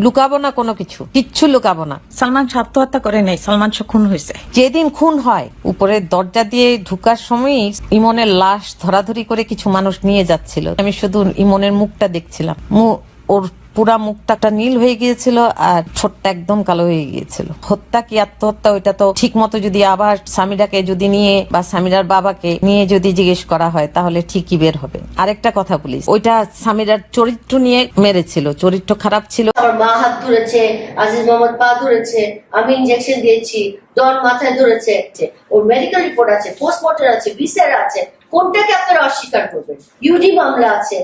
লুকাবো না কোনো কিছু কিচ্ছু লুকাবো না। সালমান শাহ আত্মহত্যা করে নাই সালমান শাহ খুন হয়েছে। যেদিন খুন হয় উপরে দরজা দিয়ে ঢুকার সময় ইমনের লাশ ধরাধরি করে কিছু মানুষ নিয়ে যাচ্ছিল। আমি শুধু ইমনের মুখটা দেখছিলাম। মু- ওর পুরা মুখটা নীল হয়ে গিয়েছিল আর ঠোঁটটা একদম কালো হয়ে গিয়েছিল। হত্যা কি আত্মহত্যা, ওইটা তো ঠিক মতো যদি আবার স্বামীরাকে যদি নিয়ে বা স্বামীরার বাবাকে নিয়ে যদি জিজ্ঞেস করা হয়, তাহলে ঠিকই বের হবে। আরেকটা কথা বলিস, ওইটা স্বামীরার চরিত্র নিয়ে মেরেছিল, চরিত্র খারাপ ছিল। আমার মা হাত ধরেছে, আজিজ মোহাম্মদ পা ধরেছে, আমি ইনজেকশন দিয়েছি ডন মাথায় ধরেছে ওর মেডিকেল রিপোর্ট আছে পোস্টমর্টম আছে বিসিআর আছে কোনটাকে আপনারা অস্বীকার করবেন? ইউডি মামলা আছে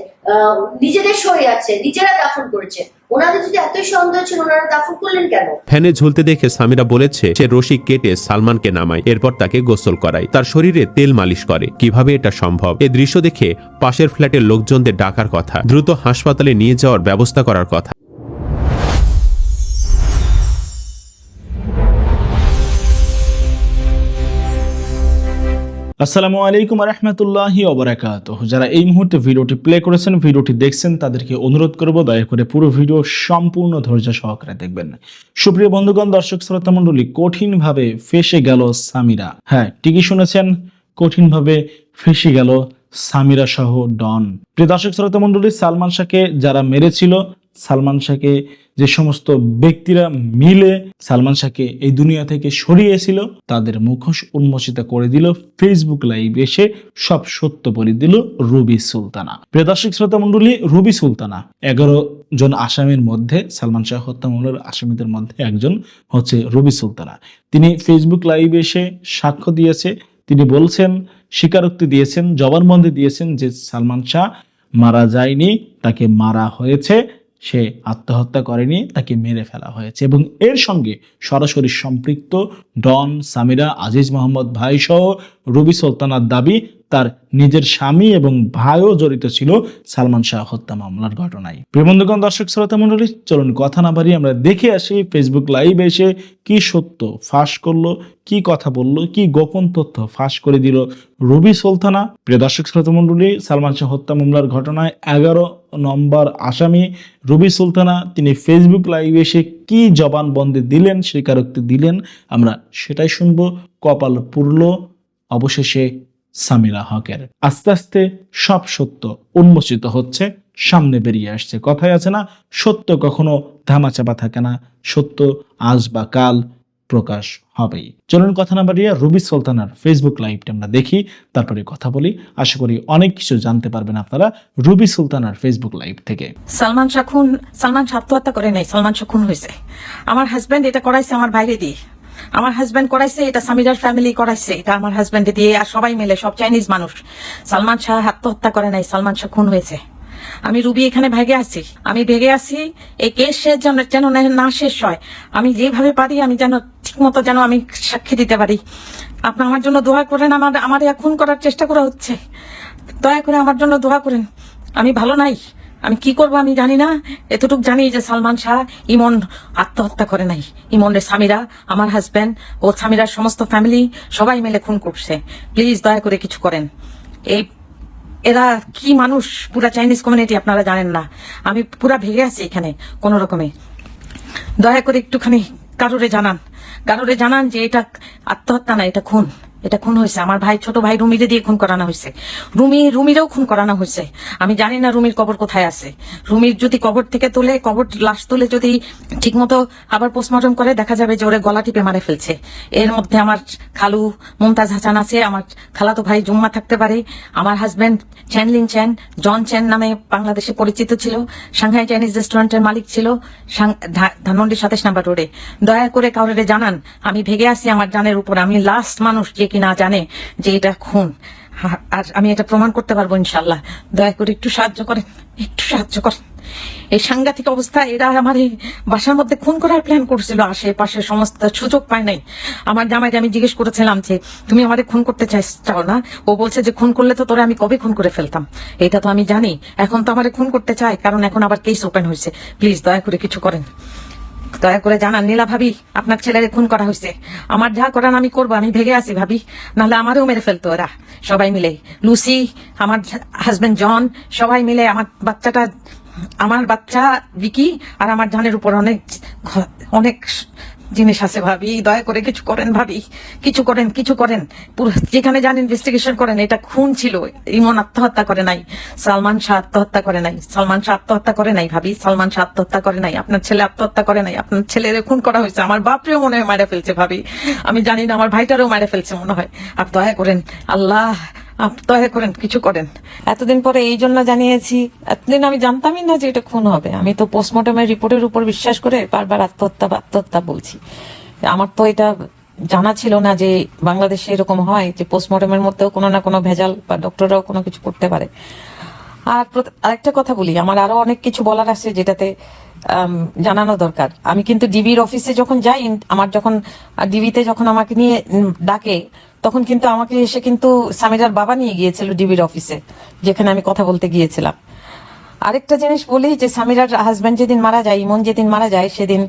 নিজেদের সই আছে, নিজেরা দাফন করেছে। ওনাদের যদি এতই সন্দেহ ছিল, ওনারা দাফন করলেন কেন? ফ্যানে ঝুলতে দেখে সামিরা বলেছে সে রশি কেটে সালমানকে নামায়, এরপর তাকে গোসল করায়। তার শরীরে তেল মালিশ করে। কীভাবে এটা সম্ভব? এই দৃশ্য দেখে পাশের ফ্ল্যাটের লোকজনদের ডাকার কথা, দ্রুত হাসপাতালে নিয়ে যাওয়ার ব্যবস্থা করার কথা। আসসালামু আলাইকুম রহমতুল্লাহি অবরাকাত যারা এই মুহূর্তে ভিডিওটি প্লে করেছেন, ভিডিওটি দেখছেন, তাদেরকে অনুরোধ করব দয়া করে পুরো ভিডিও সম্পূর্ণ ধৈর্য সহকারে দেখবেন। সুপ্রিয় বন্ধুগণ, দর্শক শ্রোতা মণ্ডলী, কঠিনভাবে ফেসে গেল সামিরা। হ্যাঁ ঠিকই শুনেছেন, কঠিনভাবে ফেসে গেল সামিরা সহ ডন। প্রিয় দর্শক শ্রোতা মণ্ডলী, সালমান শাহকে যারা মেরেছিল সালমান শাহকে যে সমস্ত ব্যক্তিরা মিলে সালমান শাহকে এই দুনিয়া থেকে সরিয়েছিল তাদের মুখোশ উন্মোচিত করে দিল ফেসবুক লাইভ এসে সব সত্য বলে দিল রুবি সুলতানা। প্রিয় দর্শক শ্রোতা মণ্ডলী, রুবি সুলতানা এগারো জন আসামির মধ্যে, সালমান শাহ হত্যা মামলার আসামিদের মধ্যে একজন হচ্ছে রুবি সুলতানা। তিনি ফেসবুক লাইভ এসে সাক্ষ্য দিয়েছে, তিনি বলছেন, স্বীকারোক্তি দিয়েছেন, জবানবন্দি দিয়েছেন যে সালমান শাহ মারা যায়নি, তাকে মারা হয়েছে। সে আত্মহত্যা করেনি, তাকে মেরে ফেলা হয়েছে। এবং এর সঙ্গে সরাসরি সম্পৃক্ত ডন, সামিরা, আজিজ মোহাম্মদ ভাই সহ রবি সুলতানার দাবি, তার নিজের স্বামী এবং ভাইও জড়িত ছিল সালমান শাহ হত্যা মামলার ঘটনায়। প্রেমন্দগণ দর্শক শ্রোতা মন্ডলী চলুন কথা না বাড়িয়ে আমরা দেখে আসি ফেসবুক লাইভ এসে কি সত্য ফাঁস করল, কি কথা বলল, কি গোপন তথ্য ফাঁস করে দিল রবি সুলতানা। প্রিয় দর্শক শ্রোতা মন্ডলী সালমান শাহ হত্যা মামলার ঘটনায় এগারো নম্বর আসামি রবি সুলতানা, তিনি ফেসবুক লাইভ এসে কি জবানবন্দি দিলেন স্বীকারোক্তি দিলেন, আমরা সেটাই শুনব। কপাল পুরল অবশেষে সামিরা হকের। আস্তে আস্তে সব সত্য উন্মোচিত হচ্ছে, সামনে বেরিয়ে আসছে। কথায় আছে না, সত্য কখনো ধামাচাপা থাকে না, সত্য আজ বা কাল প্রকাশ হবেই। চলুন কথা না বাড়িয়ে রুবি সুলতানার ফেসবুক লাইভটা আমরা দেখি, তারপরে কথা বলি। আশা করি অনেক কিছু জানতে পারবেন আপনারা রুবি সুলতানার ফেসবুক লাইভ থেকে। সালমান শাহ খুন সালমান আত্মহত্যা করে নাই, সালমান শাহ খুন হয়েছে আমার হাজবেন্ড এটা করাইছে আমার বাইরে দিয়ে। আমার হাজবেন্ড করাইছে, এটা সামিরার ফ্যামিলি করাইছে, এটা আমার হাজবেন্ড দিয়ে আর সবাই মিলে, সব চাইনিজ মানুষ। সালমান শাহ আত্মহত্যা করে নাই, সালমান শাহ খুন হয়েছে। আমি রুবি এখানে ভেগে আছি। আমি ভেগে আছি, এই কেস শেষ যেন যেন না শেষ হয়। আমি যেভাবে পারি, আমি যেন ঠিক মতো যেন আমি সাক্ষী দিতে পারি। আপনি আমার জন্য দোয়া করেন, আমার আমার খুন করার চেষ্টা করা হচ্ছে। দয়া করে আমার জন্য দোয়া করেন। আমি ভালো নাই। আমি কি করব আমি জানি না। এতটুকু জানি যে সালমান শাহ ইমন আত্মহত্যা করে নাই। ইমনের স্বামীরা, আমার হাজব্যান্ড ও স্বামীরার সমস্ত ফ্যামিলি সবাই মিলে খুন করছে। প্লিজ দয়া করে কিছু করেন। এই এরা কি মানুষ? পুরা চাইনিজ কমিউনিটি আপনারা জানেন না। আমি পুরা ভেঙে আছি এখানে, কোন রকমে। দয়া করে একটুখানি কারোরে জানান। কারোরে জানান যে এটা আত্মহত্যা না, এটা খুন। এটা খুন হয়েছে। আমার ভাই, ছোট ভাই রুমিরে দিয়ে খুন করানো হয়েছে। রুমি, রুমিরেও খুন করানো হয়েছে। আমি জানি না রুমির কবর কোথায় আছে। রুমির যদি কবর থেকে তুলে, কবর লাশ তুলে যদি ঠিকমতো আবার পোস্টমর্টম করে, দেখা যাবে যে ওরে গলা টিপে মারে ফেলছে। এর মধ্যে আমার খালু মুমতাজ হাসান আছে, আমার খালাতো ভাই জুম্মা থাকতে পারে। আমার হাজবেন্ড চ্যানলিং চ্যান জন চ্যান নামে বাংলাদেশে পরিচিত ছিল। সাংহাই চাইনিজ রেস্টুরেন্টের মালিক ছিল। ধানমন্ডি সাতাশ নাম্বার রোডে দয়া করে কাউরে জানান, আমি ভেগে আছি আমার জানের উপর। আমি লাস্ট মানুষ যে কিনা জানে যে এটা খুন। আর আমি এটা প্রমাণ করতে পারব ইনশাল্লাহ দয়া করে একটু সাহায্য করেন, একটু সাহায্য করেন। এই সাংঘাতিক অবস্থা এরা আমার এই বাসার মধ্যে খুন করার প্ল্যান করছিল, আশেপাশে সমস্ত সুযোগ পায় নাই। আমার জামাইকে আমি জিজ্ঞেস করেছিলাম যে, তুমি আমাদের খুন করতে চাও না? ও বলছে যে, খুন করলে তো তোরা আমি কবে খুন করে ফেলতাম? এটা তো আমি জানি। এখন তো আমার খুন করতে চাই কারণ এখন আবার কেস ওপেন হয়েছে। প্লিজ দয়া করে কিছু করেন। দয়া করে জানান, নীলা ভাবি, আপনার ছেলের খুন করা হয়েছে আমার যা করার আমি করব, আমি ভেগে আছি ভাবি। নাহলে আমারও মেরে ফেলতো ওরা, সবাই মিলে। লুসি, আমার হাজবেন্ড জন, সবাই মিলে আমার বাচ্চাটা, আমার বাচ্চা বিকি আর আমার জানের উপর অনেক অনেক জিনিস আছে ভাবি, দয়া করে কিছু করেন ভাবি, কিছু করেন কিছু করেন। যেখানে যান ইনভেস্টিগেশন করেন, এটা খুন ছিল। ইমন আত্মহত্যা করে নাই, সালমান শাহ আত্মহত্যা করে নাই, সালমান শাহ আত্মহত্যা করে নাই ভাবি, সালমান শাহ আত্মহত্যা করে নাই, আপনার ছেলে আত্মহত্যা করে নাই, আপনার ছেলের খুন করা হয়েছে, আমার বাপরেও মনে হয় মারা ফেলছে ভাবি। আমি জানি না, আমার ভাইটারও মারা ফেলছে মনে হয়। আর দয়া করেন, আল্লাহ দয়া করেন, কিছু করেন। এতদিন পরে এই জন্য জানিয়েছি, এতদিন আমি জানতামই না যে এটা খুন হবে। আমি তো পোস্টমর্টমের রিপোর্টের উপর বিশ্বাস করে বারবার আত্মহত্যা আত্মহত্যা বলছি। আমার তো এটা জানা ছিল না যে বাংলাদেশে এরকম হয়, যে পোস্টমর্টমের মধ্যেও কোনো না কোনো ভেজাল বা ডক্টররাও কোনো কিছু করতে পারে। আর আরেকটা কথা বলি, আমার আরও অনেক কিছু বলার আছে যেটাতে জানানো দরকার। আমি কিন্তু ডিবির অফিসে যখন যাই, আমার যখন ডিবিতে যখন আমাকে নিয়ে ডাকে তখন কিন্তু আমাকে এসে কিন্তু সামিরার বাবা নিয়ে গিয়েছিল ডিবির অফিসে, যেখানে আমি কথা বলতে গিয়েছিলাম। আরেকটা জিনিস বলি যে, সামিরার হাজব্যান্ড যেদিন মারা যায়, ইমন যেদিন মারা যায়, সেদিন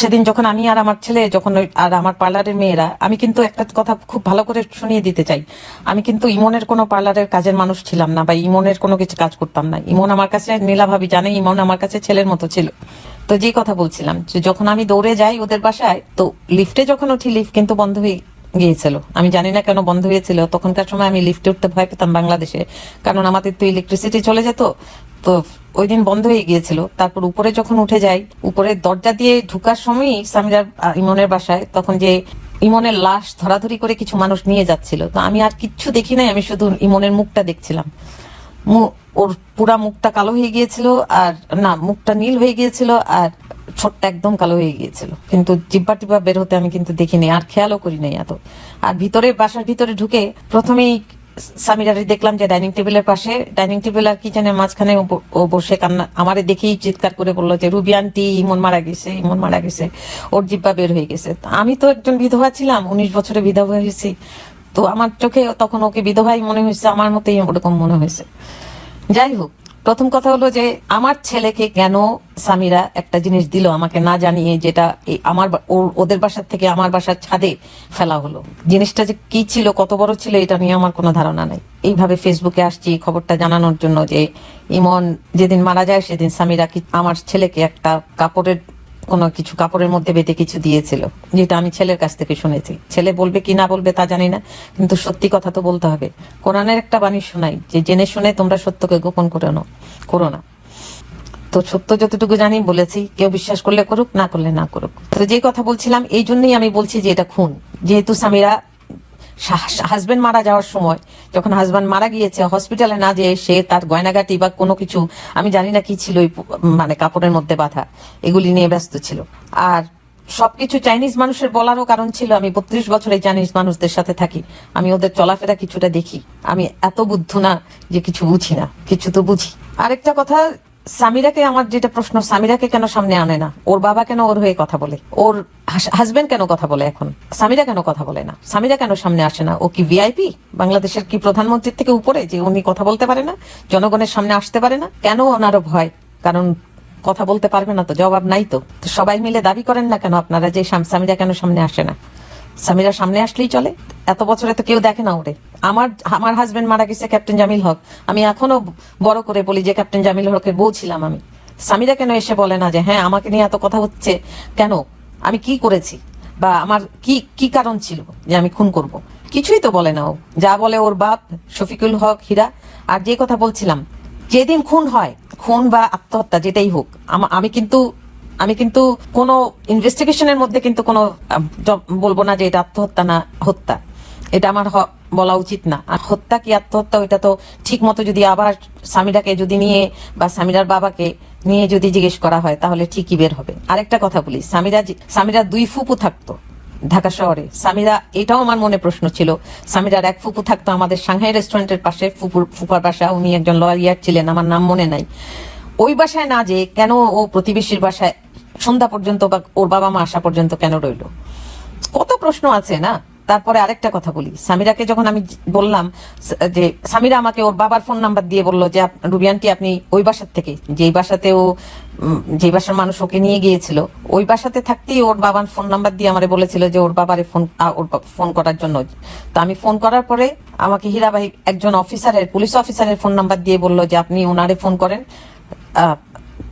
সেদিন যখন আমি আর আমার ছেলে, যখন আর আমার পার্লারের মেয়েরা, আমি কিন্তু একটা কথা খুব ভালো করে শুনিয়ে দিতে চাই। আমি কিন্তু ইমনের কোনো পার্লারের কাজের মানুষ ছিলাম না বা ইমনের কোনো কিছু কাজ করতাম না। ইমন আমার কাছে নীলা ভাবি জানে, ইমন আমার কাছে ছেলের মতো ছিল। তো যে কথা বলছিলাম, যে যখন আমি দৌড়ে যাই ওদের বাসায়, তো লিফটে যখন উঠি লিফট কিন্তু বন্ধ হয়ে গিয়েছিল। আমি জানি না কেন বন্ধ হয়েছিল। তখনকার সময় আমি লিফটে উঠতে ভয় পেতাম বাংলাদেশে। কারণ আমাদের তো ইলেকট্রিসিটি চলে যেত, তো ওই দিন বন্ধ হয়ে গিয়েছিল। তারপর উপরে যখন উঠে যাই, উপরে দরজা দিয়ে ঢুকার সময় সামিরার ইমনের বাসায়, তখন যে ইমনের লাশ ধরাধরি করে কিছু মানুষ নিয়ে যাচ্ছিল। তো আমি আর কিচ্ছু দেখি নাই, আমি শুধু ইমনের মুখটা দেখছিলাম। ওর পুরা মুখটা কালো হয়ে গিয়েছিল আর, না, মুখটা নীল হয়ে গিয়েছিল আর ছোট্ট একদম কালো হয়ে গিয়েছিল। কিন্তু জিব্বা টিব্বা বের হতে আমি কিন্তু দেখিনি, আর খেয়ালও করি নাই এত। আর ভিতরে, বাসার ভিতরে ঢুকে প্রথমেই সামিরারে দেখলাম যে ডাইনিং টেবিলের পাশে, ডাইনিং টেবিল আর কিচেনের মাঝখানে ও বসে কান্না, আমারে দেখেই চিৎকার করে বলল যে, রুবি আন্টি, ইমন মারা গেছে, ইমন মারা গেছে, ওর জিব্বা বের হয়ে গেছে। আমি তো একজন বিধবা ছিলাম, উনিশ বছরে বিধবা হয়েছি। তো আমার চোখে তখন ওকে বিধবাই মনে হয়েছে, আমার মতোই ওরকম মনে হয়েছে। যাই হোক, প্রথম কথা হলো যে আমার ছেলেকে কেন সামিরা একটা জিনিস দিল আমাকে না জানিয়ে যেটা আমার ওদের বাসার থেকে আমার বাসার ছাদে ফেলা হলো। জিনিসটা যে কি ছিল, কত বড় ছিল, এটা নিয়ে আমার কোনো ধারণা নাই। এইভাবে ফেসবুকে আসছি খবরটা জানানোর জন্য যে ইমন যেদিন মারা যায়, সেদিন সামিরা কি আমার ছেলেকে একটা কাপড়ের কোনো কিছু কাপড়ের মধ্যে বেঁধে কিছু দিয়েছিল, যেটা আমি ছেলের কাছ থেকে শুনেছি। ছেলে বলবে কি না বলবে তা জানি না, কিন্তু সত্যি কথা তো বলতে হবে। কোরআনের একটা বাণী শোনাই, যে জেনে শুনে তোমরা সত্যকে গোপন করে নো করো না। তো সত্য যতটুকু জানি বলেছি, কেউ বিশ্বাস করলে করুক, না করলে না করুক। তো যে কথা বলছিলাম, এই জন্যই আমি বলছি যে এটা খুন। যেহেতু সামিরা হাজবেন্ড মারা যাওয়ার সময়, যখন হাজবেন্ড মারা গিয়েছে হসপিটালে না যেয়ে সে তার গয়নাগাটি বা কোনো কিছু, আমি জানি না কি ছিল মানে কাপড়ের মধ্যে বাঁধা, এগুলি নিয়ে ব্যস্ত ছিল। আর সবকিছু চাইনিজ মানুষের বলারও কারণ ছিল, আমি বত্রিশ বছরে চাইনিজ মানুষদের সাথে থাকি, আমি ওদের চলাফেরা কিছুটা দেখি, আমি এত বুদ্ধ না যে কিছু বুঝি না, কিছু তো বুঝি। আরেকটা কথা সামিরাকে আমার যেটা প্রশ্ন, সামিরাকে কেন সামনে আনে না? ওর বাবা কেন ওর হয়ে কথা বলে? ওর হাজবেন্ড কেন কথা বলে এখন? সামিরা কেন কথা বলে না? সামিরা কেন সামনে আসে না? ও কি ভিআইপি বাংলাদেশের কি প্রধানমন্ত্রীর থেকে উপরে? যে উনি কথা বলতে পারে না? জনগণের সামনে আসতে পারে না? কেন ওনারও ভয়? কারণ কথা বলতে পারবে না তো, জবাব নাই তো সবাই মিলে দাবি করেন না কেন আপনারা যে সাম- সামিরা কেন সামনে আসে না? সামিরা সামনে আসলেই চলে। এত বছরে তো কেউ দেখে না ওরে। আমার আমার হাজবেন্ড মারা গেছে ক্যাপ্টেন জামিল হক। আমি এখনও বড় করে বলি যে ক্যাপ্টেন জামিল হকের বউ ছিলাম আমি। সামিরা কেন এসে বলে না যে হ্যাঁ আমাকে নিয়ে এত কথা হচ্ছে? কেন? আমি কি করেছি? বা আমার কি কি কারণ ছিল যে আমি খুন করব? কিছুই তো বলে না ও। যা বলে ওর বাপ, শফিকুল হক, হীরা। আর যে কথা বলছিলাম, যেদিন খুন হয়, খুন বা আত্মহত্যা, যেটাই হোক, আমা- আমি কিন্তু আমি কিন্তু কোনো ইনভেস্টিগেশনের মধ্যে কিন্তু কোনো বলব না যে এটা আত্মহত্যা না হত্যা। এটা আমার বলা উচিত না। আর হত্যা কি আত্মহত্যা, ওইটা তো ঠিক মতো যদি আবার স্বামীরাকে যদি নিয়ে বা স্বামীরার বাবাকে নিয়ে যদি জিজ্ঞেস করা হয়, তাহলে ঠিকই বের হবে। আরেকটা কথা বলি, স্বামীরা স্বামীরা দুই ফুপু থাকতো ঢাকা শহরে। স্বামীরা, এটাও আমার মনে প্রশ্ন ছিল সামিরার এক ফুপু থাকতো আমাদের সাংহাই রেস্টুরেন্টের পাশে, ফুপুর ফুপার বাসা, উনি একজন লয়ার ছিলেন, আমার নাম মনে নাই। ওই বাসায় না যে কেন ও প্রতিবেশীর বাসায় সন্ধ্যা পর্যন্ত বা ওর বাবা মা আসা পর্যন্ত কেন রইল? কত প্রশ্ন আছে, না? তারপরে আরেকটা কথা বলি। সামিরাকে যখন আমি বললাম যে সামিরা আমাকে ওর বাবার ফোন নাম্বার দিয়ে বলল যে রুবিয়ানটি আপনি ওই বাসার থেকে, যেই বাসাতে ও যেই বাসার মানুষ ওকে নিয়ে গিয়েছিল, ওই বাসাতে থাকতেই ওর বাবার ফোন নাম্বার দিয়ে আমারে বলেছিল যে, ওর বাবারে ফোন ওর ফোন করার জন্য। তো আমি ফোন করার পরে আমাকে হীরাবাই একজন অফিসারের পুলিশ অফিসারের ফোন নাম্বার দিয়ে বলল যে, আপনি ওনারে ফোন করেন।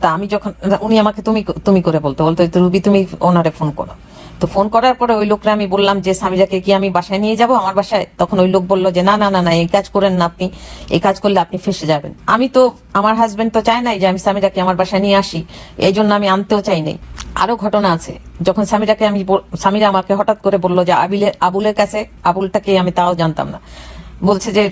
তা আমি যখন উনি আমাকে তুমি তুমি করে বলতো বলতো "তো রুবি, তুমি ওনারে ফোন করো। তো ফোন করার পরে ওই লোকরা আমি বললাম যে স্বামীজাকে কি আমি বাসায় নিয়ে যাব আমার বাসায়? তখন ওই লোক বলল যে, না না না না, এই কাজ করেন না আপনি, এই কাজ করলে আপনি ফেসে যাবেন। আমি তো, আমার হাজবেন্ড তো চায় নাই যে, আমি সামিরাকে আমার বাসায় নিয়ে আসি, এই জন্য আমি আনতেও চাই নাই। আরও ঘটনা আছে, যখন সামিরাকে আমি স্বামীরা আমাকে হঠাৎ করে বলল যে, আবিলের, আবুলের কাছে, আবুলটাকে আমি তাও জানতাম না। বলছে যে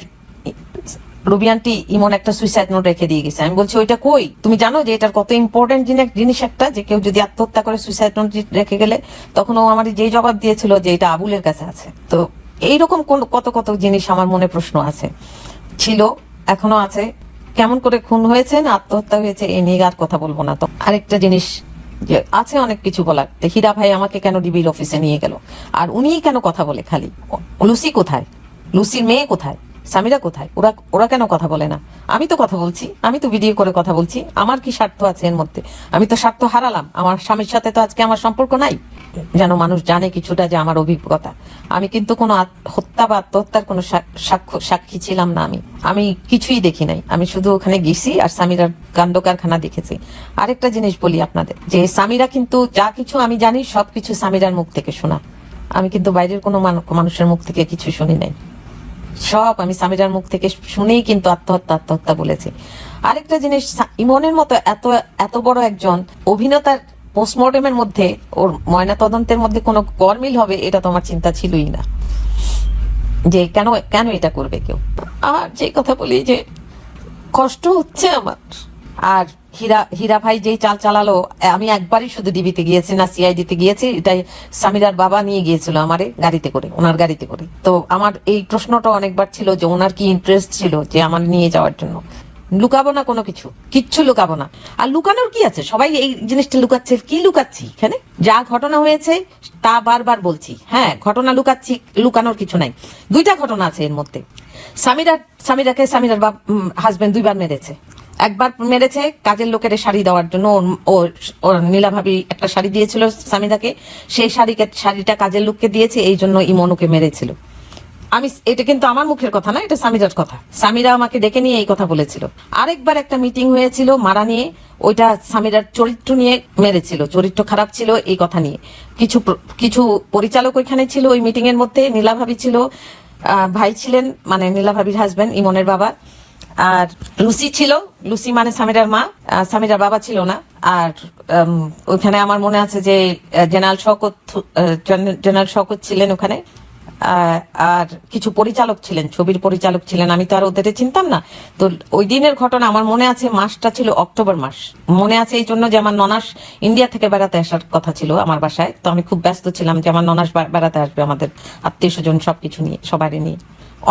রুবি আন্টি, ইমন একটা সুইসাইড নোট রেখে দিয়ে গেছে। আমি বলছি, ওইটা কই? তুমি জানো যে এটার কত ইম্পর্টেন্ট জিনিস একটা, যে কেউ যদি আত্মহত্যা করে সুইসাইড নোট রেখে গেলে, তখন ও আমার যে জবাব দিয়েছিল যে এটা আবুলের কাছে আছে। তো এইরকম কত কত জিনিস আমার মনে প্রশ্ন আছে। ছিল, এখনও আছে। কেমন করে খুন হয়েছে না আত্মহত্যা হয়েছে এই নিয়ে আর কথা বলব না। তো আরেকটা জিনিস যে আছে অনেক কিছু বলার। হীরা ভাই আমাকে কেন ডিবির অফিসে নিয়ে গেল? আর উনিই কেন কথা বলে খালি? লুসি কোথায়? লুসির মেয়ে কোথায়? সামিরা কোথায়? ওরা ওরা কেন কথা বলে না? আমি তো কথা বলছি, আমি তো ভিডিও করে কথা বলছি, আমার কি স্বার্থ আছে এর মধ্যে? আমি তো স্বার্থ হারালাম, আমার স্বামীর সাথে তো আজকে আমার সম্পর্ক নাই। যেন মানুষ জানে কিছুটা যে আমার অভিজ্ঞতা। আমি কিন্তু কোনো হত্যা বা আত্মহত্যার কোনো সাক্ষী ছিলাম না আমি। আমি কিছুই দেখি নাই। আমি শুধু ওখানে গেছি আর সামিরার কাণ্ড কারখানা দেখেছি। আরেকটা জিনিস বলি আপনাদের, যে সামিরা কিন্তু যা কিছু আমি জানি সবকিছু সামিরার মুখ থেকে শোনা। আমি কিন্তু বাইরের কোনো মানুষের মুখ থেকে কিছু শুনি নাই। সব আমি সামিরার মুখ থেকে শুনেই কিন্তু আত্মহত্যা আত্মহত্যা বলেছি। আরেকটা জিনিস ইমনের মতো এত এত বড় একজন অভিনেতার পোস্টমর্টমের মধ্যে ওর ময়না তদন্তের মধ্যে কোনো গরমিল হবে, এটা তো আমার চিন্তা ছিলই না। যে কেন কেন এটা করবে কেউ? আর যে কথা বলি যে কষ্ট হচ্ছে আমার। আর হীরা হীরা ভাই যেই চাল চালালো আমি একবারই শুধু ডিবিতে গিয়েছি না, সিআইডিতে গিয়েছি, এটাই সামিরার বাবা নিয়ে গিয়েছিল আমারে গাড়িতে করে, ওনার গাড়িতে করে। তো আমার এই প্রশ্নটা অনেকবার ছিল যে ওনার কি ইন্টারেস্ট ছিল যে আমার নিয়ে যাওয়ার জন্য। লুকাবো না কোনো কিছু, কিচ্ছু লুকাবো না। আর লুকানোর কি আছে? সবাই এই জিনিসটা লুকাচ্ছে, কি লুকাচ্ছি এখানে? যা ঘটনা হয়েছে, তা বারবার বলছি। হ্যাঁ ঘটনা লুকাচ্ছি, লুকানোর কিছু নাই। দুইটা ঘটনা আছে এর মধ্যে। সামিরা, সামিরাকে সামিরার হাজবেন্ড দুইবার মেরেছে। একবার মেরেছে, কাজের লোকের শাড়ি দেওয়ার জন্য ওর- ওর নীলাভাবি একটা শাড়ি দিয়েছিল সামিদাকে। সেই শাড়িকে, শাড়িটা কাজের লোককে দিয়েছে, এই জন্য ইমনুকে মেরেছিল। আমি, এটা কিন্তু আমার মুখের কথা না, এটা সামিরার কথা। সামিরা আমাকে ডেকে নিয়ে এই কথা বলেছিল। আরেকবার একটা মিটিং হয়েছিল মারা নিয়ে, ওইটা সামিরার চরিত্র নিয়ে মেরেছিল। চরিত্র খারাপ ছিল এই কথা নিয়ে। কিছু কিছু পরিচালক ওইখানে ছিল ওই মিটিং এর মধ্যে নীলাভাবি ছিল ভাই ছিলেন মানে নীলাভাবির হাজবেন্ড ইমনের বাবা। আর লুসি ছিল, লুসি মানে সামিরার মা সামিরার বাবা ছিল না। আর ওখানে আমার মনে আছে যে জেনারেল জেন- জেনারেল শওকত ছিলেন ওখানে। আর কিছু পরিচালক ছিলেন, ছবির পরিচালক ছিলেন। আমি তো আর ওদের চিনতাম না। তো ওই দিনের ঘটনা আমার মনে আছে, মাসটা ছিল অক্টোবর মাস। মনে আছে এই জন্য যে আমার ননাস ইন্ডিয়া থেকে বেড়াতে আসার কথা ছিল আমার বাসায়। তো আমি খুব ব্যস্ত ছিলাম যে আমার ননাস বেড়াতে আসবে আমাদের আত্মীয় স্বজন সবকিছু নিয়ে সবারই নিয়ে।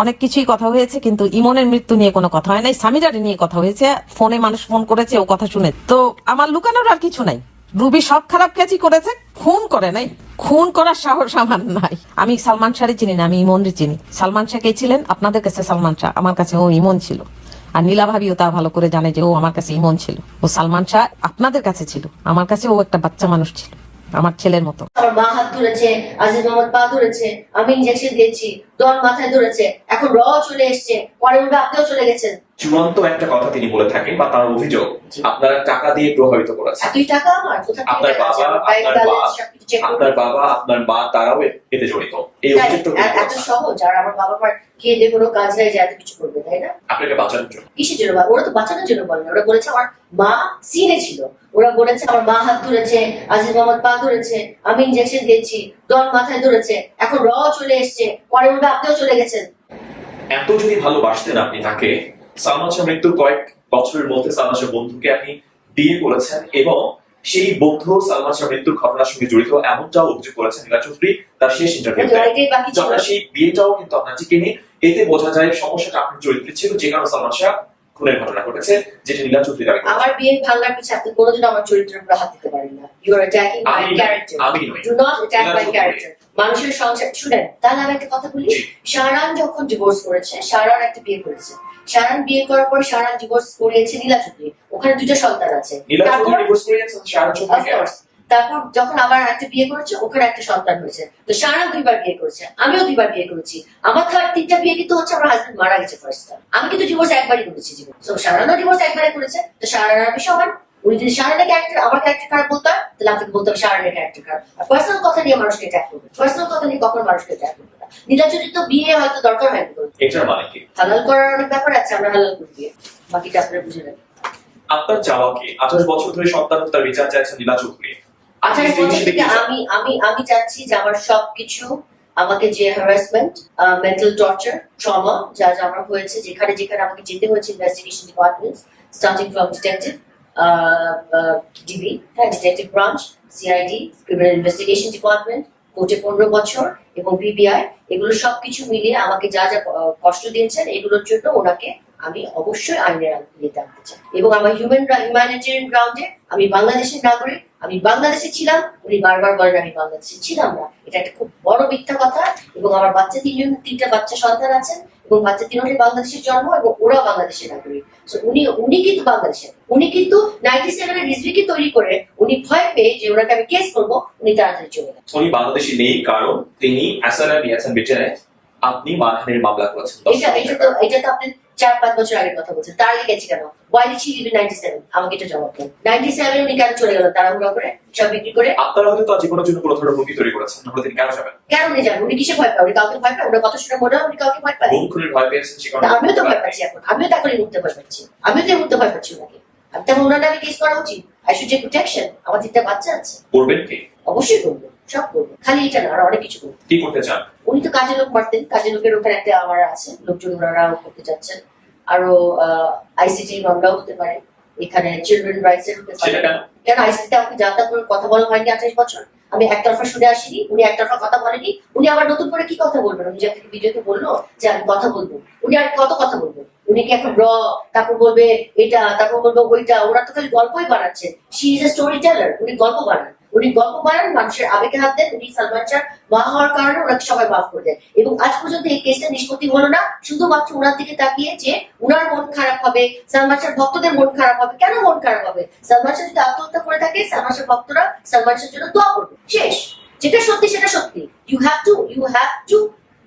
অনেক কিছুই কথা হয়েছে, কিন্তু ইমনের মৃত্যু নিয়ে কোনো কথা হয় নাই, সামিরার নিয়ে কথা হয়েছে, ফোনে মানুষ ফোন করেছে, ও কথা শুনে। তো আমার লুকানোর আর কিছু নাই। রুবি সব খারাপ কাজই করেছে, খুন করে নাই। খুন করার সাহস আমার নাই। আমি সালমান শাহরে চিনি না, আমি ইমনরে চিনি। সালমান শাহ কে ছিলেন? আপনাদের কাছে সালমান শাহ। আমার কাছে ও ইমন ছিল। আর নীলা ভাবিও তা ভালো করে জানে যে ও আমার কাছে ইমন ছিল। ও সালমান শাহ আপনাদের কাছে ছিল। আমার কাছে ও একটা বাচ্চা মানুষ ছিল। আমার ছেলের মতো। আমার মা হাত ধরেছে, আজিজ মোহাম্মদ পা ধরেছে, আমি ইঞ্জেকশন দিয়েছি দল মাথায় ধরেছে, এখন র চলে এসছে, পরে উঠবে আপনিও চলে গেছেন। চূড়ান্ত একটা কথা তিনি বলে থাকেন বা তার অভিযোগ। আপনারা টাকা দিয়ে প্রভাবিত করেছেন। আপনার বাবা, আপনার মা, আপনার বাবা আপনার মা তারাও এতে জড়িত। এই অভিযোগটা এত- সহজ আর আমার বাবা মার দিয়ে কোনো কাজ নেই যে এত কিছু করবে তাই না? আপনাকে বাঁচানোর জন্য। কিসের জন্য? ওরা তো বাঁচানোর জন্য বলে না। ওরা বলেছে আমার মা সিনে ছিল। ওরা বলেছে আমার মা হাত ধরেছে আজিজ মোহাম্মদ পা ধরেছে আমি ইঞ্জেকশন দিয়েছি দল মাথায় ধরেছে এখন র চলে এসছে পরে আপনিও চলে গেছেন। এত যদি ভালোবাসতেন আপনি তাকে সালমান শাহ মৃত্যুর কয়েক বছরের মধ্যে সালমান শাহ বন্ধুকে আপনি বিয়ে করেছেন এবং সেই বন্ধু সালমান শাহ মৃত্যুর ঘটনার সঙ্গে জড়িত এমনটাও অভিযোগ করেছেন নীলা চৌধুরী তার শেষ ইন্টারভিউতে আপনার সেই বিয়েটাও কিন্তু আপনার থেকে নিয়ে এতে বোঝা যায় সমস্যাটা আপনার চরিত্রে ছিল যে কারণে সালমান শাহ খুনের ঘটনা ঘটেছে যেটা নীলা চৌধুরী দাবি আমার বিয়ে ভাঙার পিছনে আপনি কোনোদিন আমার চরিত্রের উপর হাত দিতে পারেন না। You are attacking my character আমি নই do not attack my character মানুষের সংসার শুনেন তাহলে আমি একটা কথা বলি। শাহরান যখন ডিভোর্স করেছে শাহরান একটা বিয়ে করেছে। শাহরান বিয়ে করার পর শাহরান ডিভোর্স করিয়েছে নীলা চৌধুরী। ওখানে দুটো সন্তান আছে। তারপর যখন আবার একটা বিয়ে করেছে ওখানে একটা সন্তান হয়েছে। তো সারা দুইবার বিয়ে করেছে আমিও দুইবার বিয়ে করেছি। আমার থার্ড তিনটা বিয়ে কিন্তু হচ্ছে আমার হাজবেন্ড মারা গেছে ফার্স্ট আমি কিন্তু ডিভোর্স একবারই করেছি জীবন। তো সারানো ডিভোর্স একবারই করেছে তো সারানার আমি সমান। উনি যদি সারানের ক্যারেক্টার আমার ক্যারেক্টার খারাপ বলতো তাহলে আপনাকে বলতে হবে সারানের ক্যারেক্টার খারাপ। আর পার্সোনাল কথা নিয়ে মানুষকে অ্যাটাক করবে। পার্সোনাল কথা নিয়ে কখনো মানুষকে অ্যাটাক করবে? নীলাচরিত বিয়ে হয়তো দরকার হয় এটার মানে কি? হালাল করার অনেক ব্যাপার আছে আমরা হালাল করি দিয়ে। বাকিটা আপনারা বুঝে নেবেন। আপনার চাওয়া কি? আঠাশ বছর ধরে সন্তান হত্যার বিচার চাইছেন নীলা চৌধুরী আঠাশ বছর থেকে? আমি আমি আমি চাচ্ছি যে আমার সবকিছু আমাকে যে হ্যারাসমেন্ট মেন্টাল টর্চার ট্রমা যা যা আমার হয়েছে যেখানে যেখানে আমাকে যেতে হয়েছে investigation department starting from detective DB হ্যাঁ detective branch CID criminal investigation department কোর্টে পনেরো বছর এবং বিবিআই এগুলো সবকিছু মিলিয়ে আমাকে যা যা কষ্ট দিয়েছেন, এগুলোর জন্য ওনাকে আমি অবশ্যই আইনের আওতায় আনতে চাই। এবং আমার হিউম্যান হিউম্যানিটেরিয়ান গ্রাউন্ডে আমি বাংলাদেশের নাগরিক, আমি বাংলাদেশে ছিলাম, উনি বারবার বলেন, আমি বাংলাদেশে ছিলাম না। এটা একটা খুব বড় মিথ্যা কথা এবং আমার বাচ্চা তিনজন, তিনটা বাচ্চা সন্তান আছেন এবং বাচ্চা তিনজনের বাংলাদেশের জন্ম এবং ওরা বাংলাদেশের নাগরিক। উনি উনি কিন্তু বাংলাদেশের। উনি কিন্তু নাইনটি সেভেনের রিজভিকে তৈরি করে উনি ভয় পেয়ে যে ওনাকে আমি কেস করব উনি তাড়াতাড়ি চলে গেলেন উনি বাংলাদেশে নেই কারণ তিনি অ্যাসারা আছেন ব্রিটেনে আপনি মানহানির মামলা করেছেন। এটা এটা তো এটা তো আপনি চার পাঁচ বছর আগের কথা বলছেন তার আগে গেছি কেন? Why did she leave in 97 আমাকে এটা জবাব দেন। 97 উনি কেন চলে গেলেন? তাড়াহুড়া করে সব বিক্রি করে? আপনারা হয়তো তার জীবনের জন্য কোনো ধরনের হুমকি তৈরি করেছেন। তাহলে তিনি কেন যাবেন? কেন উনি যান উনি কিসে ভয় পায়? উনি কাউকে ভয় পায়? ওনার কথা শুনে মনে হয় উনি কাউকে ভয় পায়? খুনের ভয় পেয়েছেন সে কারণে। আমিও তো ভয় পাচ্ছি এখন। আমিও তো এখন এই মুহূর্তে ভয় পাচ্ছি। আমিও তো মুহূর্তে ভয় পাচ্ছি ওনাকে। আমি তেমন ওনার নামে কেস করা উচিত? আই শুড টেক প্রোটেকশন আমার তিনটা বাচ্চা আছে। করবেন কি? অবশ্যই করব। সব করব। খালি এটা না আরও অনেক কিছু করব। কি করতে চান? উনি তো কাজে লোক মারতেন কাজে লোকের ওখানে একটা আমার আছে লোকজন ওনারাও করতে যাচ্ছেন আরও আইসিটি মামলাও হতে পারে এখানে চিলড্রেন রাইটস এর হতে পারে। কেন? আইসিটিতে আমাকে যাতায়াত করে কথা বলা হয়নি আঠাশ বছর? আমি একতরফা শুনে আসিনি উনি একতরফা কথা বলেনি উনি আবার নতুন করে কি কথা বলবেন? উনি যখন ভিডিওতে বলল যে আমি কথা বলব। উনি আর কত কথা বলব? উনি কি এখন র তারপর বলবে এটা তারপর বলবে ওইটা ওরা তো খালি গল্পই বানাচ্ছে। She is a story teller উনি গল্প বানান। উনি গল্প বানান, মানুষের আবেগে হাত দেন, উনি সালমান শাহ মা হওয়ার কারণে ওনাকে সবাই মাফ করে দেন। এবং আজ পর্যন্ত এই কেসটা নিষ্পত্তি হলো না, শুধুমাত্র ওনার দিকে তাকিয়ে যে উনার মন খারাপ হবে, সালমান শাহ ভক্তদের মন খারাপ হবে। কেন মন খারাপ হবে? সালমান শাহ যদি আত্মহত্যা করে থাকে, সালমান শাহ ভক্তরা সালমান শাহের জন্য দোয়া করবে। শেষ। যেটা সত্যি, সেটা সত্যি। You have to you have to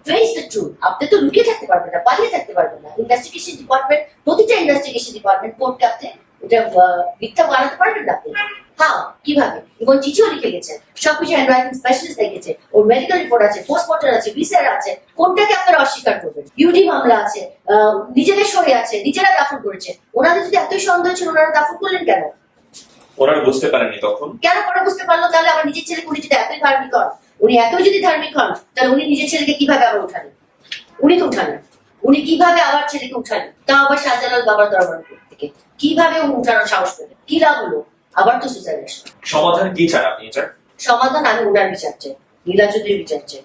face the truth আপনি তো লুকিয়ে থাকতে পারবেন না, পালিয়ে থাকতে পারবেন না। ইনভেস্টিগেশন ডিপার্টমেন্ট প্রতিটা ইনভেস্টিগেশন ডিপার্টমেন্ট কোর্টকে আপনি এটা মিথ্যা বানাতে পারবেন না আপনি। হ্যাঁ কীভাবে? এবং চিঠিও লিখে গেছেন সবকিছু হ্যান্ডরাইটিং স্পেশালিস্ট লিখেছে ওর মেডিকেল রিপোর্ট আছে পোস্টমর্টম আছে ভিসার আছে। কোনটাকে আপনারা অস্বীকার করবেন? ইউডি মামলা আছে নিজেদের সই আছে নিজেরা দাফন করেছে। ওনাদের যদি এতই সন্দেহ ছিল ওনারা দাফন করলেন কেন? ওনারা বুঝতে পারেননি তখন। কেন পরে বুঝতে পারল? তাহলে আমার নিজের ছেলে উনি যদি এতই ধার্মিক হন। উনি এতই যদি ধার্মিক হন তাহলে উনি নিজের ছেলেকে কীভাবে আবার উঠালেন? উনি তো উঠালেন। উনি কীভাবে আবার ছেলেকে উঠালেন? তা আবার শাহজালাল বাবার দরবার থেকে কীভাবে উনি উঠানোর সাহস পেলেন? কি লাভ হলো? আবার তো আসলো সমাধান কি চান আপনি এটা? সমাধান আমি উনার বিচার চাই নীলা চৌধুরীর বিচার চাই।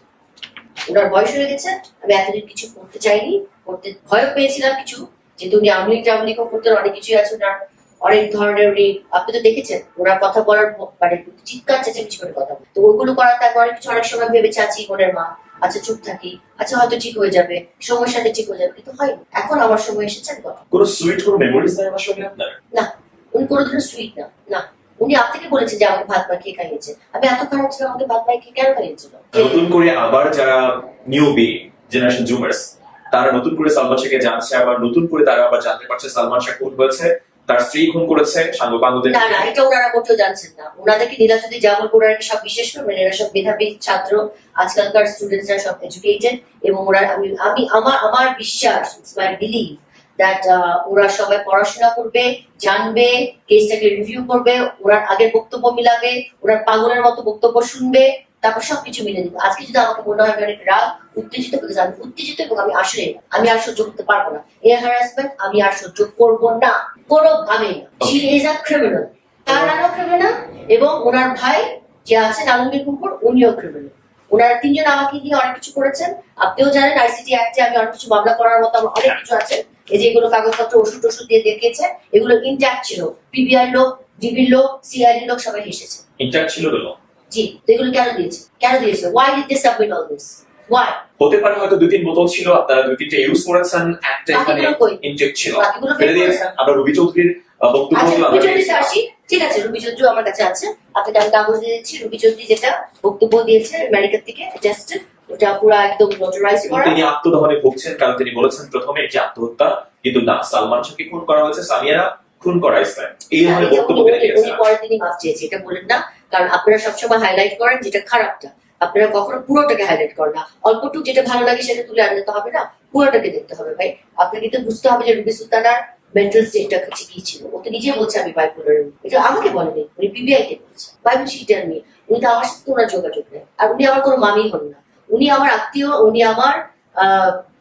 ওনার বয়স হয়ে গেছে আমি এতদিন কিছু করতে চাইনি করতে ভয় পেয়েছিলাম কিছু যেহেতু উনি আমলিক টামলিকও করতেন অনেক কিছুই আছে ওনার। অনেক ধরনের উনি আপনি তো দেখেছেন ওনার কথা বলার মানে চিৎকার চেঁচামেচি করে কথা। তো ওইগুলো করার তারপর অনেক কিছু অনেক সময় ভেবে চাচ্ছি মনের মা আচ্ছা চুপ থাকি আচ্ছা হয়তো ঠিক হয়ে যাবে সময়ের সাথে ঠিক হয়ে যাবে কিন্তু হয়নি। এখন আমার সময় এসেছে কোনো সুইট কোনো মেমোরিজ নাই আমার সঙ্গে আপনার? না। উনি কোনো ধরনের সুইট না। না উনি আপ থেকে বলেছেন যে আমাকে ভাত মাখিয়ে খাইয়েছে। আমি এত খারাপ ছিলাম আমাকে ভাত মাখিয়ে কেন খাইয়েছিল? নতুন করে আবার যারা নিউ বি জেনারেশন জুমার্স তারা নতুন করে সালমান শাহকে জানছে আবার নতুন করে তারা আবার জানতে পারছে সালমান শাহ খুন হয়েছে তার স্ত্রী খুন করেছে বান্ধবদের না না এটা ওনারা মোটেও জানছেন না। ওনাদেরকে নীলা যদি যেমন ওনারা সব বিশ্বাস করবেন এরা সব মেধাবী ছাত্র আজকালকার স্টুডেন্টসরা সব এডুকেটেড এবং ওরা আমি আমি আমার আমার বিশ্বাস ইটস মাই বিলিভ দ্যাট ওরা সবাই পড়াশোনা করবে জানবে কেসটাকে রিভিউ করবে ওনার আগের বক্তব্য মিলাবে ওনার পাগলের মতো বক্তব্য শুনবে তারপর সবকিছু মিলে দিবে আজকে যদি আমাকে মনে হয় অনেক রাগ উত্তেজিত বিকজ আমি উত্তেজিত এবং আমি আসলে আমি আর সহ্য করতে পারব না। এই হ্যারাসমেন্ট আমি আর সহ্য করব না কোনোভাবেই না। শি ইজ আ ক্রিমিনাল তার নামও ক্রিমিনাল এবং ওনার ভাই যে আছেন আলমগীর কুকুর উনিও ক্রিমিনাল ওনারা তিনজন আমাকে দিয়ে অনেক কিছু করেছেন। আপনিও জানেন আইসিটি অ্যাক্টে আমি অনেক কিছু মামলা করার মতো আমার অনেক কিছু আছে। এই যে এগুলো কাগজপত্র ওষুধ টষুধ দিয়ে দেখিয়েছে এগুলো ইন্ট্যাক্ট ছিল। পিবিআর লোক ডিবির লোক সিআইডি লোক সবাই এসেছে। ইন্টার ছিল তো জি তো এগুলো কেন দিয়েছে? কেন দিয়েছে? Why did they submit all this why হতে পারে হয়তো দুই তিন বোতল ছিল আপনারা দুই তিনটা ইউজ করেছেন একটা এখানে ইনজেক্ট ছিল। বাকিগুলো ফেলে দিয়েছেন আমরা রবি চৌধুরীর বক্তব্য আচ্ছা আমরা রুবি চৌধুরীতে আসি? ঠিক আছে রুবি চৌধুরী আমার কাছে আছে। আপনাকে আমি কাগজ দিয়ে দিচ্ছি। রুবি চৌধুরী যেটা বক্তব্য দিয়েছে আমেরিকার থেকে জাস্ট ওটা পুরো একদম নোটারাইজ করা। তিনি আত্মদহনে ভুগছেন কারণ তিনি বলেছেন প্রথমে এটি আত্মহত্যা কিন্তু না সালমান শাহকে খুন করা হয়েছে সামিয়ারা খুন করা এই ধরনের বক্তব্য তিনি দিয়েছেন। পরে তিনি মাফ চেয়েছে এটা বলেন না। কারণ আপনারা সবসময় হাইলাইট করেন যেটা খারাপটা। আপনারা কখনো পুরোটাকে হাইলাইট করেন না। অল্পটুকু যেটা ভালো লাগে সেটা তুলে আনতে হবে না পুরোটাকে দেখতে হবে ভাই। আপনাকে তো বুঝতে হবে যে রুবি সুলতানার মেন্টাল স্টেটটা কাছে কি ছিল। ও তো নিজে বলছে আমি বাইপোলার এটা আমাকে বলেনি উনি পিবিআই কে বলছে। বাইবেল শিটার নিয়ে উনি তো আমার সাথে ওনার যোগাযোগ নেই। আর উনি আমার কোনো মামি হন না। উনি আমার আত্মীয়, উনি আমার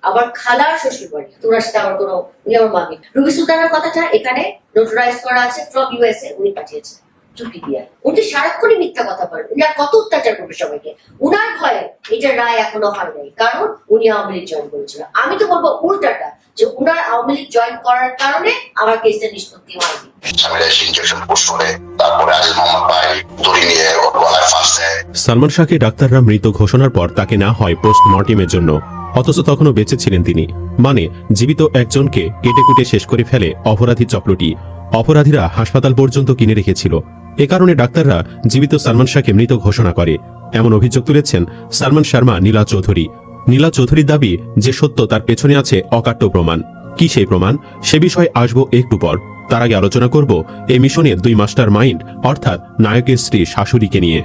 আমার খালার শ্বশুর বাড়ি তো ওনার সাথে আমার কোনো, উনি আমার মামি। রুবি সুলতানার কথাটা এখানে নোটারাইজ করা আছে ফ্রম ইউএসএ উনি পাঠিয়েছেন। পিবিআই উনি সারাক্ষণই মিথ্যা কথা বলেন। উনি আর কত অত্যাচার করবে সবাইকে? উনার ভয়ে এটা রায় এখনও হয় নাই। কারণ উনি আওয়ামী লীগ জয়েন করেছিল। আমি তো বলব উল্টাটা, যে উনার আওয়ামী লীগ জয়েন করার কারণে আমার কেসের নিষ্পত্তি হয়নি। ইঞ্জেকশন করে তারপরে মোহাম্মদ ভাই দড়ি নিয়ে দেয়। সালমান শাহকে ডাক্তাররা মৃত ঘোষণার পর তাকে না হয় পোস্টমর্টেমের জন্য। অথচ তখনও বেঁচে ছিলেন তিনি। মানে জীবিত একজনকে কেটে কুটে শেষ করে ফেলে অপরাধী চক্রটি। অপরাধীরা হাসপাতাল পর্যন্ত কিনে রেখেছিল। এ কারণে ডাক্তাররা জীবিত সালমান শাহকে মৃত ঘোষণা করে। এমন অভিযোগ তুলেছেন সালমান শর্মা, নীলা চৌধুরী। নীলা চৌধুরীর দাবি যে সত্য তার পেছনে আছে অকাট্য প্রমাণ। কি সেই প্রমাণ? সে বিষয়ে আসব একটু পর। তার আগে আলোচনা করব এই মিশনের দুই মাস্টার মাইন্ড অর্থাৎ নায়কের স্ত্রী শাশুড়িকে নিয়ে।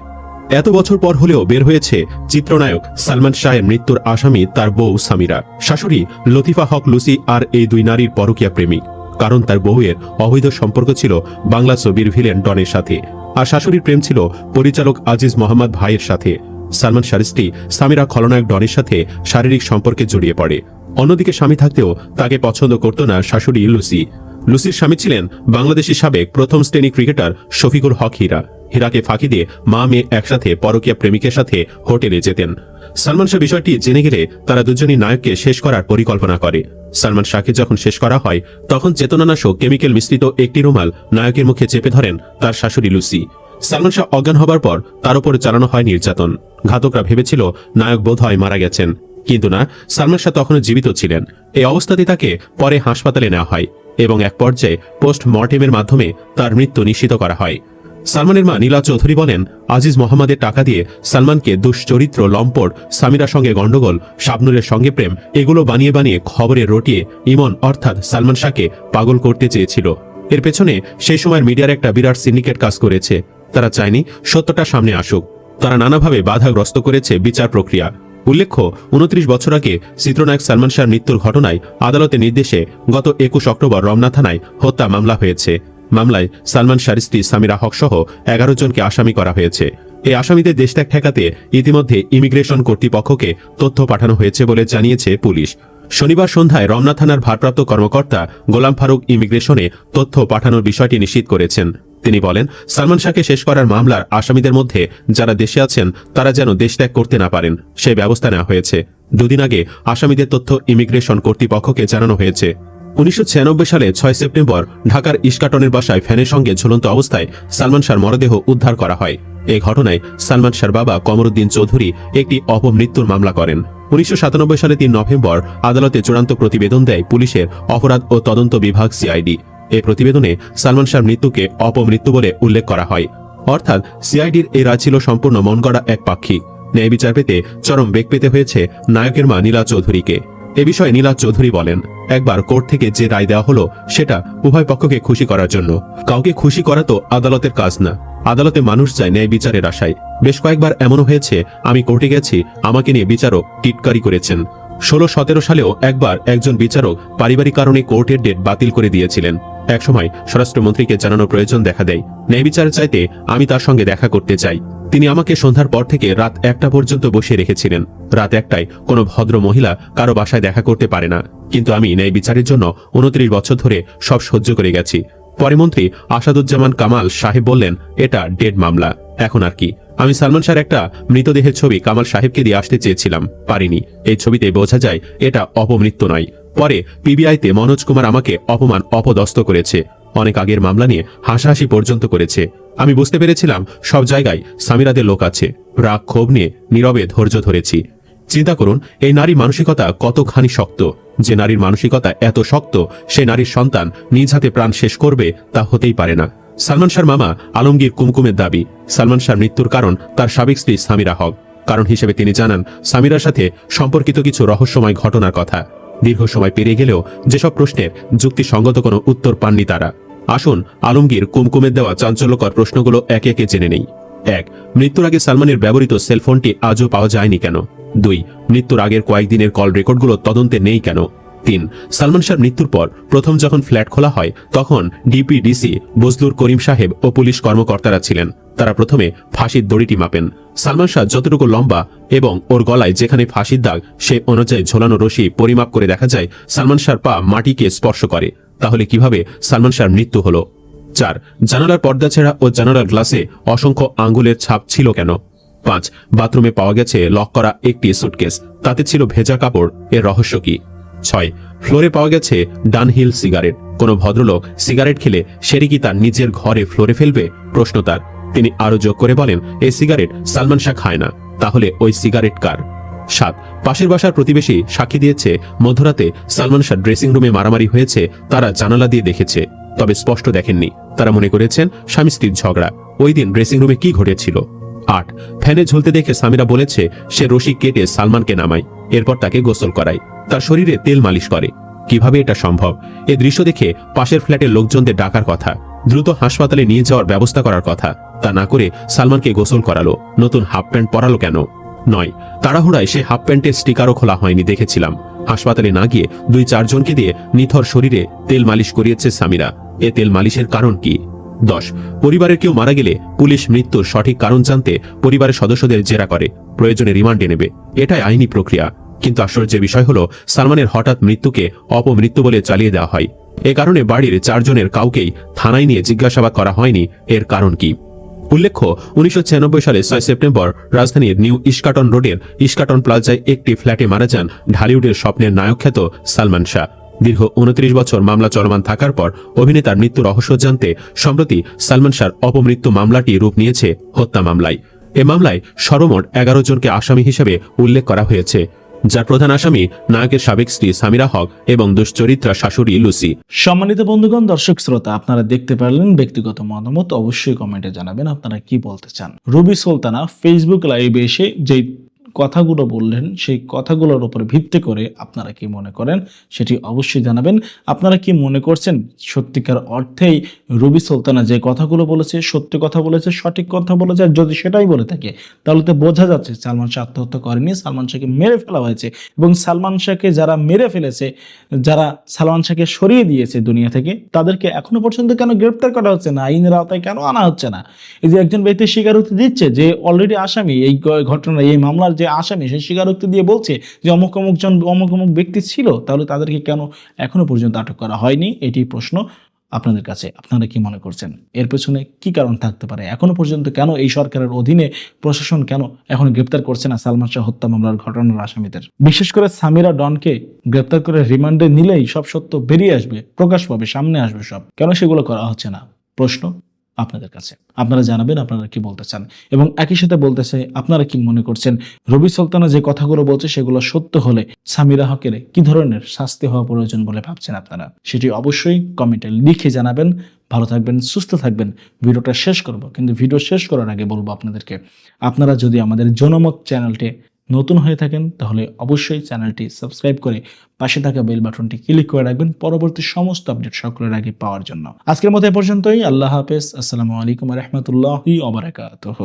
এত বছর পর হলেও বের হয়েছে চিত্রনায়ক সালমান শাহের মৃত্যুর আসামি তার বউ সামিরা। শাশুড়ি লতিফা হক লুসি আর এই দুই নারীর পরকীয়া প্রেমিক। কারণ তার বউয়ের অবৈধ সম্পর্ক ছিল বাংলা ছবির ভিলেন ডনের সাথে। আর শাশুড়ির প্রেম ছিল পরিচালক আজিজ মোহাম্মদ ভাইয়ের সাথে। সালমান শাহের স্ত্রী সামিরা খলনায়ক ডনের সাথে শারীরিক সম্পর্কে জড়িয়ে পড়ে। অন্যদিকে স্বামী থাকতেও তাকে পছন্দ করত না শাশুড়ি লুসি। লুসির স্বামী ছিলেন বাংলাদেশি সাবেক প্রথম শ্রেণি ক্রিকেটার শফিকুল হক হীরা। হীরাকে ফাঁকি দিয়ে মা মেয়ে একসাথে পরকীয়া প্রেমিকের সাথে হোটেলে যেতেন। সালমান শাহ বিষয়টি জেনে গেলে তারা দুজনই নায়ককে শেষ করার পরিকল্পনা করে। সালমান শাহকে যখন শেষ করা হয়, তখন চেতনানাশক কেমিক্যাল মিশ্রিত একটি রুমাল নায়কের মুখে চেপে ধরেন তার শাশুড়ি লুসি। সালমান শাহ অজ্ঞান হবার পর তার উপরে চালানো হয় নির্যাতন। ঘাতকরা ভেবেছিল নায়ক বোধ হয় মারা গেছেন। কিন্তু না, সালমান শাহ তখনও জীবিত ছিলেন। এই অবস্থাতে তাকে পরে হাসপাতালে নেওয়া হয় এবং এক পর্যায়ে পোস্ট মর্টেমের মাধ্যমে তার মৃত্যু নিশ্চিত করা হয়। সালমানের মা নীলা চৌধুরী বলেন, আজিজ মোহাম্মদের টাকা দিয়ে সালমানকে দুশ্চরিত্র, লম্পট, সামিরার সঙ্গে গণ্ডগোল, শাবনুরের সঙ্গে প্রেম, এগুলো বানিয়ে বানিয়ে খবরে রটিয়ে ইমন, অর্থাৎ সালমান শাহকে পাগল করতে চেয়েছিল। এর পেছনে সেই সময়ের মিডিয়ার একটা বিরাট সিন্ডিকেট কাজ করেছে। তারা চায়নি সত্যটা সামনে আসুক। তারা নানাভাবে বাধাগ্রস্ত করেছে বিচার প্রক্রিয়া। উল্লেখ্য, উনত্রিশ বছর আগে চিত্রনায়ক সালমান শাহর মৃত্যুর ঘটনায় আদালতের নির্দেশে গত একুশ অক্টোবর রমনা থানায় হত্যা মামলা হয়েছে। মামলায় সালমান শাহর সামিরা হক সহ এগারো জনকে আসামি করা হয়েছে। এই আসামিদের দেশত্যাগ ঠেকাতে ইতিমধ্যে ইমিগ্রেশন কর্তৃপক্ষকে তথ্য পাঠানো হয়েছে বলে জানিয়েছে পুলিশ। শনিবার সন্ধ্যায় রমনা থানার ভারপ্রাপ্ত কর্মকর্তা গোলাম ফারুক ইমিগ্রেশনে তথ্য পাঠানোর বিষয়টি নিশ্চিত করেছেন। তিনি বলেন, সালমান শাহকে শেষ করার মামলার আসামিদের মধ্যে যারা দেশে আছেন, তারা যেন দেশত্যাগ করতে না পারেন, সে ব্যবস্থা নেওয়া হয়েছে। দুদিন আগে আসামিদের তথ্য ইমিগ্রেশন কর্তৃপক্ষকে জানানো হয়েছে। উনিশশো ছিয়ানব্বই সালে ছয় সেপ্টেম্বর ঢাকার ইস্কাটনের বাসায় ফ্যানের সঙ্গে ঝুলন্ত অবস্থায় সালমান শাহর মরদেহ উদ্ধার করা হয়। এই ঘটনায় সালমান শাহর বাবা কমরুদ্দিন চৌধুরী একটি অপমৃত্যুর মামলা করেন। উনিশশো সাতানব্বই সালে তিন নভেম্বর আদালতে চূড়ান্ত প্রতিবেদন দেয় পুলিশের অপরাধ ও তদন্ত বিভাগ সিআইডি। এই প্রতিবেদনে সালমান শাহর মৃত্যুকে অপমৃত্যু বলে উল্লেখ করা হয়। অর্থাৎ সিআইডির এই রায় ছিল সম্পূর্ণ মন গড়া এক পাক্ষিক। ন্যায় বিচার পেতে চরম বেগ পেতে হয়েছে নায়কের মা নীলা চৌধুরীকে। এ বিষয়ে নীলা চৌধুরী বলেন, একবার কোর্ট থেকে যে রায় দেওয়া হলো, সেটা উভয় পক্ষকে খুশি করার জন্য। কাউকে খুশি করা তো আদালতের কাজ না। আদালতে মানুষ চায় ন্যায় বিচারের আশায়। বেশ কয়েকবার এমনও হয়েছে, আমি কোর্টে গেছি, আমাকে নিয়ে বিচারক টিটকারি করেছেন। ষোলো সতেরো সালেও একবার একজন বিচারক পারিবারিক কারণে কোর্টের ডেট বাতিল করে দিয়েছিলেন। একসময় স্বরাষ্ট্রমন্ত্রীকে জানানো প্রয়োজন দেখা দেয়। ন্যায় বিচার চাইতে আমি তার সঙ্গে দেখা করতে চাই। তিনি আমাকে সন্ধ্যার পর থেকে রাত একটা পর্যন্ত বসিয়ে রেখেছিলেন। রাত একটায় কোনো ভদ্র মহিলা কারও বাসায় দেখা করতে পারে না। কিন্তু আমি ন্যায় বিচারের জন্য উনত্রিশ বছর ধরে সব সহ্য করে গেছি। পরে মন্ত্রী আসাদুজ্জামান কামাল সাহেব বললেন, এটা ডেড মামলা। এখন আর কি? আমি সালমান শাহর একটা মৃতদেহের ছবি কামাল সাহেবকে দিয়ে আসতে চেয়েছিলাম। পারিনি। এই ছবিতে বোঝা যায়, এটা অপমৃত্যু নয়। পরে পিবিআইতে মনোজ কুমার আমাকে অপমান, অপদস্থ করেছে। অনেক আগের মামলা নিয়ে হাসাহাসি পর্যন্ত করেছে। আমি বুঝতে পেরেছিলাম সব জায়গায় সামিরাদের লোক আছে। রাগ, ক্ষোভ নিয়ে নীরবে ধৈর্য ধরেছি। চিন্তা করুন, এই নারী মানসিকতা কতখানি শক্ত? যে নারীর মানসিকতা এত শক্ত, সে নারীর সন্তান নিজ হাতে প্রাণ শেষ করবে তা হতেই পারে না। সালমান শাহর মামা আলমগীর কুমকুমের দাবি। সালমান শাহর মৃত্যুর কারণ তার সাবেক স্ত্রী সামিরা হক। কারণ হিসেবে তিনি জানান, সামিরার সাথে সম্পর্কিত কিছু রহস্যময় ঘটনার কথা। দীর্ঘ সময় পেরিয়ে গেলেও যেসব প্রশ্নের যুক্তিসঙ্গত কোনো উত্তর পাননি তারা। আসুন, আলমগীর কুমকুমের দেওয়া চাঞ্চল্যকর প্রশ্নগুলো একে একে জেনে নেই। এক, মৃত্যুর আগে সালমানের ব্যবহৃত সেলফোনটি আজও পাওয়া যায়নি কেন? দুই, মৃত্যুর আগের কয়েকদিনের কল রেকর্ডগুলো তদন্তে নেই কেন? তিন, সালমান শাহর মৃত্যুর পর প্রথম যখন ফ্ল্যাট খোলা হয়, তখন ডিপিডিসি, বজলুর করিম সাহেব ও পুলিশ কর্মকর্তারা ছিলেন। তারা প্রথমে ফাঁসির দড়িটি মাপেন। সালমান শাহ যতটুকু লম্বা এবং ওর গলায় যেখানে ফাঁসির দাগ, সে অনুযায়ী ঝোলানো রশি পরিমাপ করে দেখা যায়, সালমান শাহর পা মাটিকে স্পর্শ করে। তাহলে কীভাবে সালমান শাহর মৃত্যু হলো? চার, জানালার পর্দা ছেঁড়া ও জানালার গ্লাসে অসংখ্য আঙ্গুলের ছাপ ছিল কেন? পাঁচ, বাথরুমে পাওয়া গেছে লক করা একটি সুটকেস, তাতে ছিল ভেজা কাপড়, এর রহস্য কি? ছয়, ফ্লোরে পাওয়া গেছে ডানহিল সিগারেট, কোন ভদ্রলোক সিগারেট খেলে সেটি কি তার নিজের ঘরে ফ্লোরে ফেলবে? প্রশ্ন তার। তিনি আরও যোগ করে বলেন এই সিগারেট সালমান শাহ খায় না, তাহলে ওই সিগারেট কার? সাত। পাশের বাসার প্রতিবেশী সাক্ষী দিয়েছে, মধ্যরাতে সালমান শাহ ড্রেসিং রুমে মারামারি হয়েছে, তারা জানালা দিয়ে দেখেছে, তবে স্পষ্ট দেখেননি। তারা মনে করেছেন স্বামী স্ত্রীর ঝগড়া। ওই দিন ড্রেসিং রুমে কি ঘটেছিল? আট। ফ্যানে ঝুলতে দেখে সামিরা বলেছে, সে রশি কেটে সালমানকে নামায়, এরপর তাকে গোসল করায়। তার শরীরে তেল মালিশ করে। কীভাবে এটা সম্ভব? এ দৃশ্য দেখে পাশের ফ্ল্যাটের লোকজনদের ডাকার কথা। দ্রুত হাসপাতালে নিয়ে যাওয়ার ব্যবস্থা করার কথা। তা না করে সালমানকে গোসল করালো। নতুন হাফ প্যান্ট পরালো কেন? নয়। তাড়াহুড়ায় সে হাফ প্যান্টের স্টিকারও খোলা হয়নি, দেখেছিলাম। হাসপাতালে না গিয়ে দুই চারজনকে দিয়ে নিথর শরীরে তেল মালিশ করিয়েছে সামিরা। এ তেল মালিশের কারণ কি? দশ। পরিবারের কেউ মারা গেলে পুলিশ মৃত্যুর সঠিক কারণ জানতে পরিবারের সদস্যদের জেরা করে। প্রয়োজনে রিমান্ডে নেবে। এটাই আইনি প্রক্রিয়া। কিন্তু আশ্চর্যের বিষয় হলো, সালমানের হঠাৎ মৃত্যুকে অপমৃত্যু বলে চালিয়ে দেওয়া হয়। এ কারণে বাড়ির চারজনের কাউকেই থানায় নিয়ে জিজ্ঞাসাবাদ করা হয়নি। এর কারণ কি? উল্লেখ্য, উনিশশো ছিয়ানব্বই সালে ছয় সেপ্টেম্বর রাজধানীর নিউ ইস্কাটন রোডের ইস্কাটন প্লাজায় একটি ফ্ল্যাটে মারা যান ঢালিউডের স্বপ্নের নায়ক খ্যাত সালমান শাহ। দীর্ঘ উনত্রিশ বছর মামলা চলমান থাকার পর অভিনেতার মৃত্যু রহস্য জানতে সম্প্রতি সালমান শাহর অপমৃত্যু মামলাটি রূপ নিয়েছে হত্যা মামলায়। এ মামলায় সর্বমোট এগারো জনকে আসামি হিসেবে উল্লেখ করা হয়েছে। যার প্রধান আসামি নায়কের সাবেক স্ত্রী সামিরা হক এবং দুশ্চরিত্রা শাশুড়ি লুসি। সম্মানিত বন্ধুগণ, দর্শক শ্রোতা, আপনারা দেখতে পারলেন ব্যক্তিগত মতামত। অবশ্যই কমেন্টে জানাবেন আপনারা কি বলতে চান। রুবি সুলতানা ফেসবুক লাইভে এসে যেই কথাগুলো বললেন, সেই কথাগুলোর উপর ভিত্তি করে আপনারা কি মনে করেন? সেটি অবশ্যই জানাবেন। আপনারা কি মনে করছেন সত্যিকার অর্থেই রবি সুলতানা যে কথাগুলো বলেছে, সত্যি কথা বলেছে, সঠিক কথা বলেছে? আর যদি সেটাই বলে থাকে, তাহলে তো বোঝা যাচ্ছে সালমান শাহ আত্মহত্যা করেনি, সালমান শাহকে মেরে ফেলা হয়েছে। এবং সালমান শাহকে যারা মেরে ফেলেছে, যারা সালমান শাহকে সরিয়ে দিয়েছে দুনিয়া থেকে, তাদেরকে এখনও পর্যন্ত কেন গ্রেপ্তার করা হচ্ছে না? আইনের আওতায় কেন আনা হচ্ছে না? এই যে একজন ব্যক্তি স্বীকারোক্তি দিচ্ছে যে, অলরেডি আসামি এই ঘটনা, এই মামলার যে আসামি সে স্বীকারোক্তি দিয়ে বলছে যে অমুক অমুক জন, অমুক অমুক ব্যক্তি ছিল, তাহলে তাদেরকে কেন এখনও পর্যন্ত আটক করা হয়নি? এটি প্রশ্ন আপনাদের কাছে, আপনারা কি মনে করছেন? এর পেছনে কি কারণ থাকতে পারে? এখনও পর্যন্ত কেন এই সরকারের অধীনে প্রশাসন কেন এখন গ্রেপ্তার করছে না? সালমান শাহ হত্যা মামলার ঘটনার আসামিদের। বিশেষ করে সামিরা ডনকে গ্রেপ্তার করে রিমান্ডে নিলেই সব সত্য বেরিয়ে আসবে, প্রকাশ পাবে, সামনে আসবে সব। কেন সেগুলো করা হচ্ছে না? প্রশ্ন আপনাদের কাছে। আপনারা জানাবেন আপনারা কি বলতে চান। এবং একই সাথে বলতেছে, আপনারা কি মনে করছেন, রবি সুলতানা যে কথাগুলো বলছে সেগুলো সত্য হলে সামিরা হকের কি ধরনের শাস্তি হওয়া প্রয়োজন বলে ভাবছেন আপনারা? সেটি অবশ্যই কমেন্টে লিখে জানাবেন। ভালো থাকবেন, সুস্থ থাকবেন। ভিডিওটা শেষ করব, কিন্তু ভিডিও শেষ করার আগে বলব আপনাদেরকে, আপনারা যদি আমাদের জনমত চ্যানেলটি নতুন হয়ে থাকেন, তাহলে অবশ্যই চ্যানেলটি সাবস্ক্রাইব করে পাশে থাকা বেল বাটনটি ক্লিক করে রাখবেন পরবর্তী সমস্ত আপডেট সকলের আগে পাওয়ার জন্য। আজকের মতো এ পর্যন্তই। আল্লাহ হাফেজ। আসসালামু আলাইকুম রহমতুল্লাহি ওবরাকাতুহ